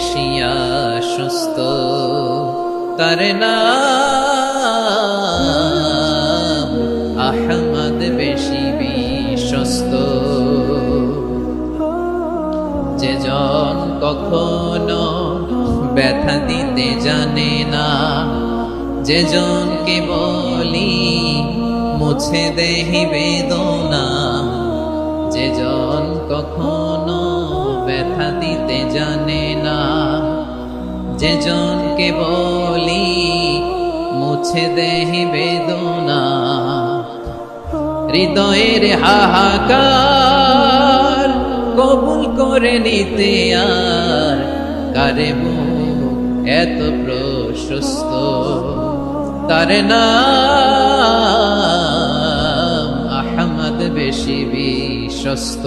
বেশি সুস্থ, তার নাম আহমদ বেশি বিশ্বস্ত। যে জন কখনো ব্যথা দিতে জানে না যে জনকে বলি মুছে দেহি বেদনা যে জন কখনো ব্যথা দিতে যে জনকে বলি, মুছে দেহি বেদনা। হৃদয়ের হাহাকার কবুল করে নিতে আর কারে এত প্রশস্ত? তার নাম আহমদ বেশি বিশ্বস্ত।